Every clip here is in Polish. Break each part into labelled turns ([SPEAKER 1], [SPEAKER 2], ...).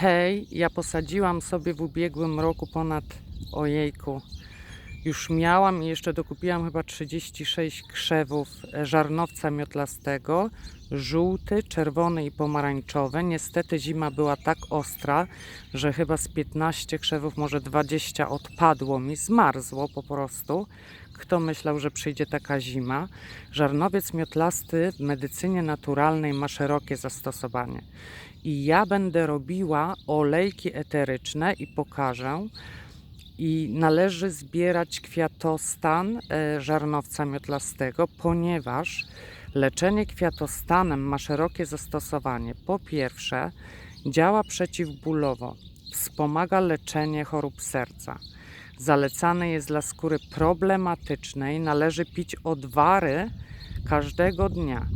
[SPEAKER 1] Hej, ja posadziłam sobie w ubiegłym roku ponad ojejku. Już miałam i jeszcze dokupiłam chyba 36 krzewów e, żarnowca miotlastego. Żółty, czerwony i pomarańczowy. Niestety zima była tak ostra, że chyba z 15 krzewów, może 20 odpadło mi, zmarzło po prostu. Kto myślał, że przyjdzie taka zima? Żarnowiec miotlasty w medycynie naturalnej ma szerokie zastosowanie. I ja będę robiła olejki eteryczne i pokażę. I należy zbierać kwiatostan e, żarnowca miotlastego, ponieważ leczenie kwiatostanem ma szerokie zastosowanie. Po pierwsze, działa przeciwbólowo, wspomaga leczenie chorób serca. Zalecany jest dla skóry problematycznej, należy pić odwary każdego dnia.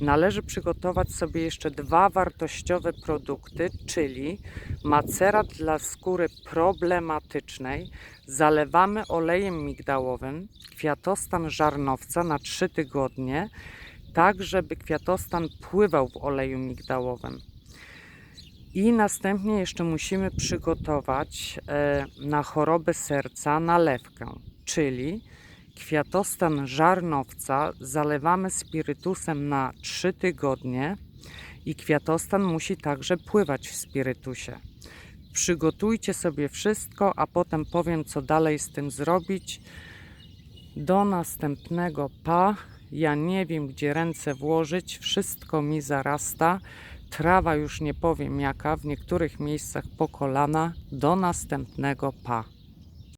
[SPEAKER 1] Należy przygotować sobie jeszcze dwa wartościowe produkty, czyli macerat dla skóry problematycznej. Zalewamy olejem migdałowym kwiatostan żarnowca na 3 tygodnie, tak żeby kwiatostan pływał w oleju migdałowym. I następnie jeszcze musimy przygotować e, na chorobę serca nalewkę, czyli kwiatostan żarnowca zalewamy spirytusem na 3 tygodnie i kwiatostan musi także pływać w spirytusie. Przygotujcie sobie wszystko, a potem powiem, co dalej z tym zrobić. Do następnego pa. Ja nie wiem, gdzie ręce włożyć, wszystko mi zarasta. Trawa już nie powiem jaka, w niektórych miejscach po kolana. Do następnego pa.